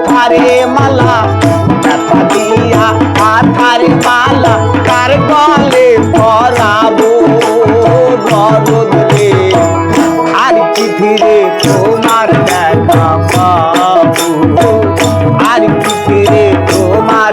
আথারে মালা ব্যথা দিয়া আথারে মালা কার গলে পরাবো নরদ রে আর কি ধীরে তোমার দেখা পাবো? আর কি ধীরে তোমার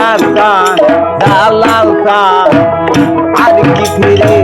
দালাল খান দালাল খান আর কি ফিরে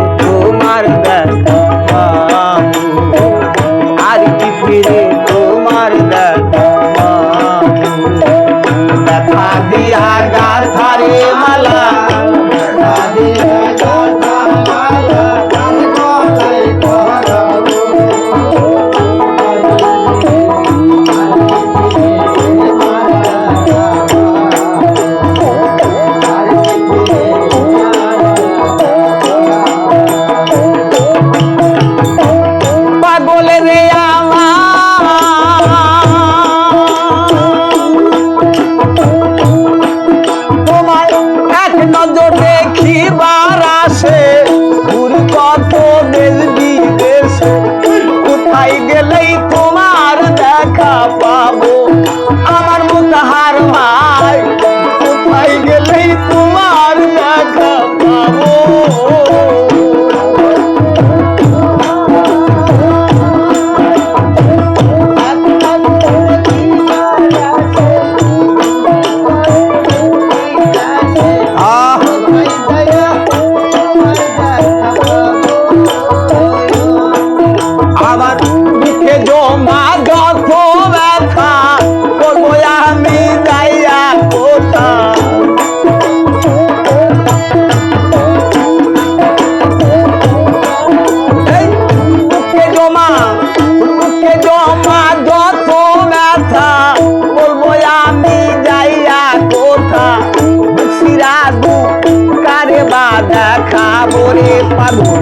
খাব রে পাগল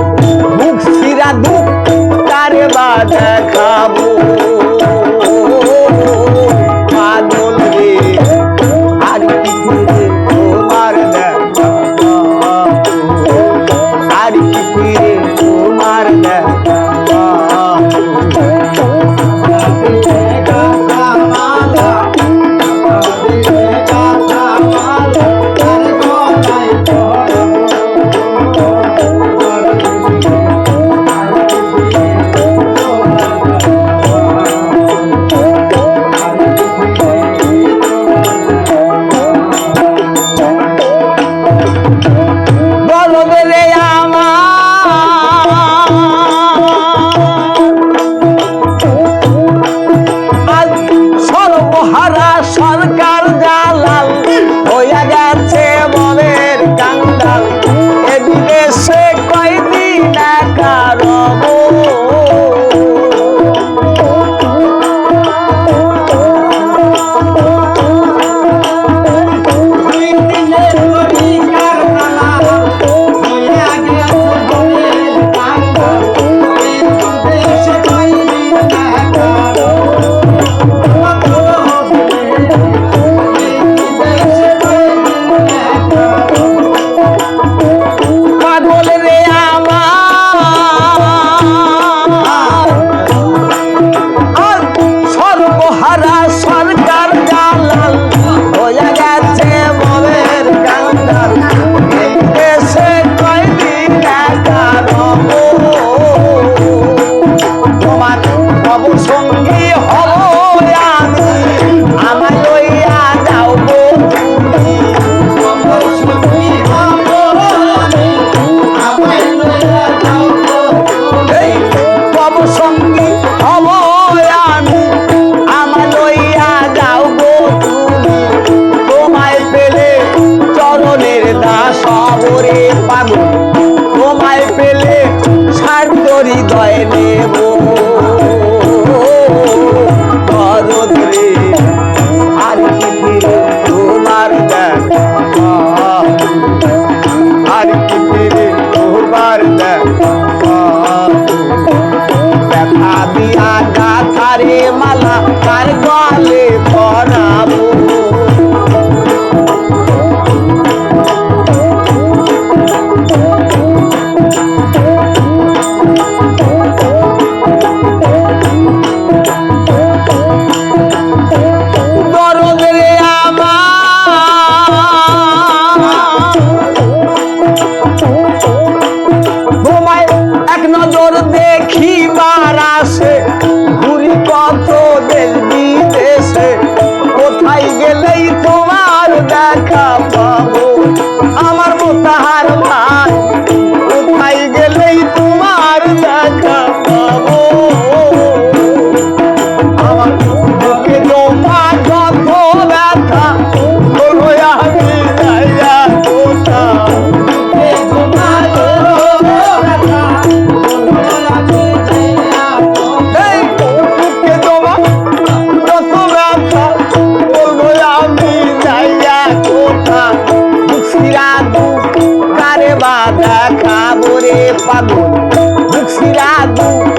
মুখ শিরা দুঃখ তারে বাধা I'm Vamos, vamos. দেখা পাবো আমার tirado